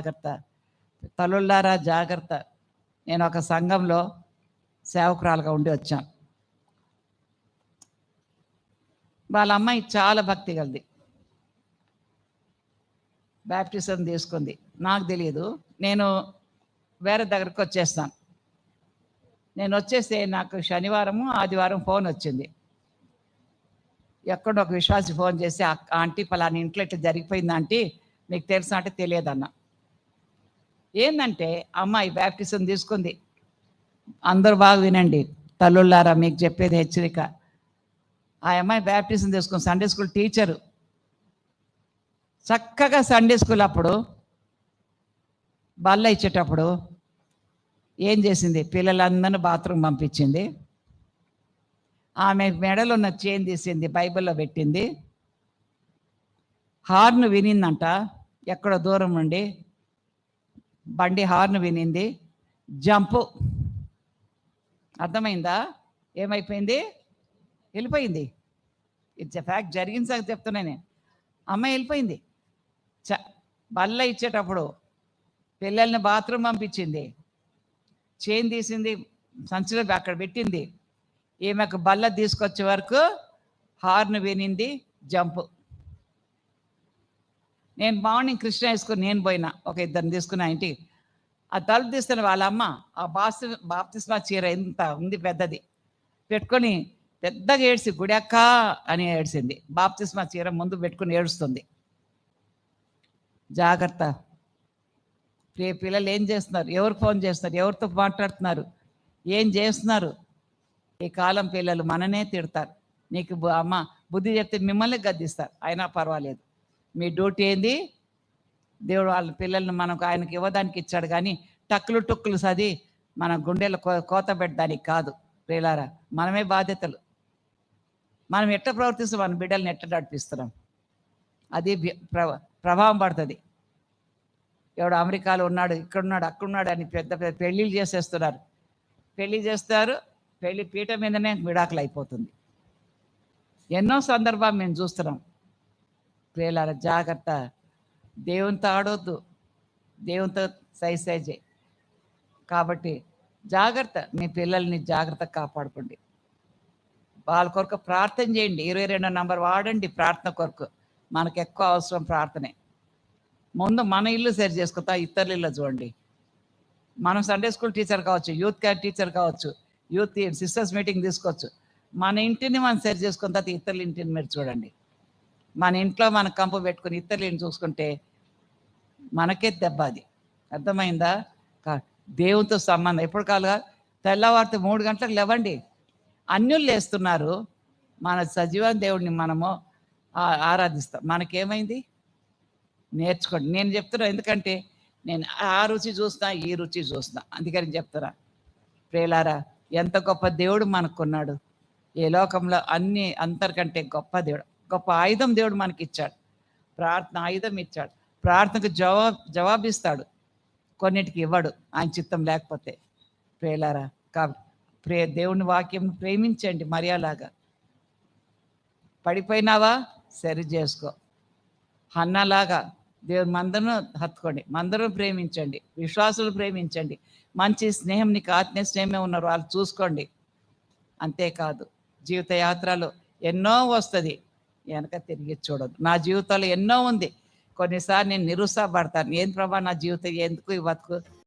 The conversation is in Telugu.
జాగ్రత్త. తల్లుళ్ళారా జాగ్రత్త. నేను ఒక సంఘంలో సేవకురాలుగా ఉండి వచ్చాను. వాళ్ళ అమ్మాయి చాలా భక్తి కలిది. బ్యాప్టిజం తీసుకుంది. నాకు తెలియదు. నేను వేరే దగ్గరకు వచ్చేస్తాను. నేను వచ్చేస్తే నాకు శనివారము ఆదివారం ఫోన్ వచ్చింది. ఎక్కడో ఒక విశ్వాసి ఫోన్ చేసి ఆంటీ పలానా ఇంట్లో ఇట్లా జరిగిపోయింది ఆంటీ? మీకు తెలుసా అంటే తెలియదన్నా. ఏంటంటే అమ్మాయి బ్యాప్టిజం తీసుకుంది. అందరూ బాగా వినండి. తల్లుళ్ళారా మీకు చెప్పేది హెచ్చరిక. ఆ అమ్మాయి బ్యాప్టిజం తీసుకుంది. సండే స్కూల్ టీచరు చక్కగా సండే స్కూల్ అప్పుడు బల్ల ఇచ్చేటప్పుడు ఏం చేసింది? పిల్లలందరినీ బాత్రూమ్ పంపించింది. ఆమె మెడలో ఉన్న చైన్ తీసింది బైబిల్లో పెట్టింది. హార్న్ వినిందంట. ఎక్కడో దూరం నుండి. బండి హార్న్ వినింది. జంపు. అర్థమైందా? ఏమైపోయింది? వెళ్ళిపోయింది. ఇట్స్ ఎ ఫ్యాక్ట్ జరిగిన సంగతి చెప్తున్నా నేను. అమ్మాయి వెళ్ళిపోయింది. చ బల్ల ఇచ్చేటప్పుడు పిల్లల్ని బాత్రూమ్ పంపించింది. చైన్ తీసింది సంచిలో అక్కడ పెట్టింది. ఈమెకు బల్ల తీసుకొచ్చే వరకు హార్న్ వినింది జంప్. నేను మార్నింగ్ కృష్ణ వేసుకుని నేను పోయినా. ఒక ఇద్దరిని తీసుకున్నా ఇంటికి. ఆ తలుపు తీస్తున్న వాళ్ళ అమ్మ ఆ బాస్ బాప్తిస్మా చీర ఎంత ఉంది పెద్దది. పెట్టుకొని పెద్దగా ఏడ్చి గుడక్క అని ఏడ్చింది. బాప్తిస్మా చీర ముందు పెట్టుకుని ఏడుస్తుంది. జాగ్రత్త. రే పిల్లలు ఏం చేస్తున్నారు? ఎవరు ఫోన్ చేస్తున్నారు? ఎవరితో మాట్లాడుతున్నారు? ఏం చేస్తున్నారు? ఈ కాలం పిల్లలు మననే తిడతారు. నీకు అమ్మ బుద్ధి చెప్తే మిమ్మల్ని గద్దిస్తారు. అయినా పర్వాలేదు. మీ డ్యూటీ ఏంది? దేవుడు వాళ్ళ పిల్లల్ని మనకు ఆయనకి ఇవ్వడానికి ఇచ్చాడు కానీ టక్కులు టుక్కులు సది మన గుండెలు కో కోత పెట్టడానికి కాదు. ప్రియులారా మనమే బాధ్యతలు. మనం ఎట్ట ప్రవర్తిస్తాం? మన బిడ్డల్ని ఎట్ట నడిపిస్తున్నాం? అది ప్ర- ప్రభావం పడుతుంది. ఎవడు అమెరికాలో ఉన్నాడు ఇక్కడ ఉన్నాడు అక్కడ ఉన్నాడు అని పెద్ద పెద్ద పెళ్ళిళ్ళు చేసేస్తున్నారు. పెళ్ళి చేస్తారు పెళ్ళి పీట మీదనే విడాకులు అయిపోతుంది. ఎన్నో సందర్భాలు మేము చూస్తున్నాం. ప్రియులార జాగ్రత్త. దేవునితో ఆడొద్దు. దేవునితో సైసైజే కాబట్టి జాగ్రత్త. మీ పిల్లల్ని జాగ్రత్త కాపాడుకోండి. వాళ్ళ కొరకు ప్రార్థన చేయండి. ఇరవై రెండో నంబర్ వాడండి ప్రార్థన కొరకు. మనకు ఎక్కువ అవసరం ప్రార్థనే. ముందు మన ఇల్లు సరి చేసుకుంటా ఇతరుల ఇల్లు చూడండి. మనం సండే స్కూల్ టీచర్ కావచ్చు యూత్ కేర్ టీచర్ కావచ్చు యూత్ సిస్టర్స్ మీటింగ్ తీసుకోవచ్చు. మన ఇంటిని మనం సరి చేసుకున్న తర్వాత ఇతరుల ఇంటిని మీరు చూడండి. మన ఇంట్లో మన కంపు పెట్టుకుని ఇతరుల చూసుకుంటే మనకే దెబ్బ అది. అర్థమైందా? కా- దేవునితో సంబంధం. ఎప్పుడు కాలుగా తెల్లవారితే మూడు గంటలకు లేవండి. అన్యులు లేస్తున్నారు. మన సజీవ దేవుడిని మనము ఆరాధిస్తాం. మనకేమైంది? నేర్చుకోండి. నేను చెప్తున్నా ఎందుకంటే నేను ఆ రుచి చూస్తున్నా ఈ రుచి చూస్తున్నా అందుకని చెప్తున్నా. ప్రేలారా ఎంత గొప్ప దేవుడు మనకున్నాడు. ఈ లోకంలో అన్ని అంతరికంటే గొప్ప దేవుడు. గొప్ప ఆయుధం దేవుడు మనకి ఇచ్చాడు ప్రార్థన ఆయుధం ఇచ్చాడు. ప్రార్థనకు జవాబు జవాబిస్తాడు. కొన్నిటికి ఇవ్వడు. ఆయన చిత్తం లేకపోతే. ప్రేలారా కాబట్టి ప్రే దేవుని వాక్యం ప్రేమించండి మర్యాలాగా. పడిపోయినావా? సరి చేసుకో. అన్నలాగా దేవుని మందరం హత్తుకోండి. మందరం ప్రేమించండి. విశ్వాసులు ప్రేమించండి. మంచి స్నేహం నీకు ఆత్మీయ స్నేహమే ఉన్నారు వాళ్ళు చూసుకోండి. అంతేకాదు జీవిత యాత్రలో ఎన్నో వస్తుంది. వెనక తిరిగి చూడదు నా జీవితంలో ఎన్నో ఉంది. కొన్నిసార్లు నేను నిరుత్సాహపడతాను. ఏం ప్రభా నా జీవితం? ఎందుకు ఈ బతుకు?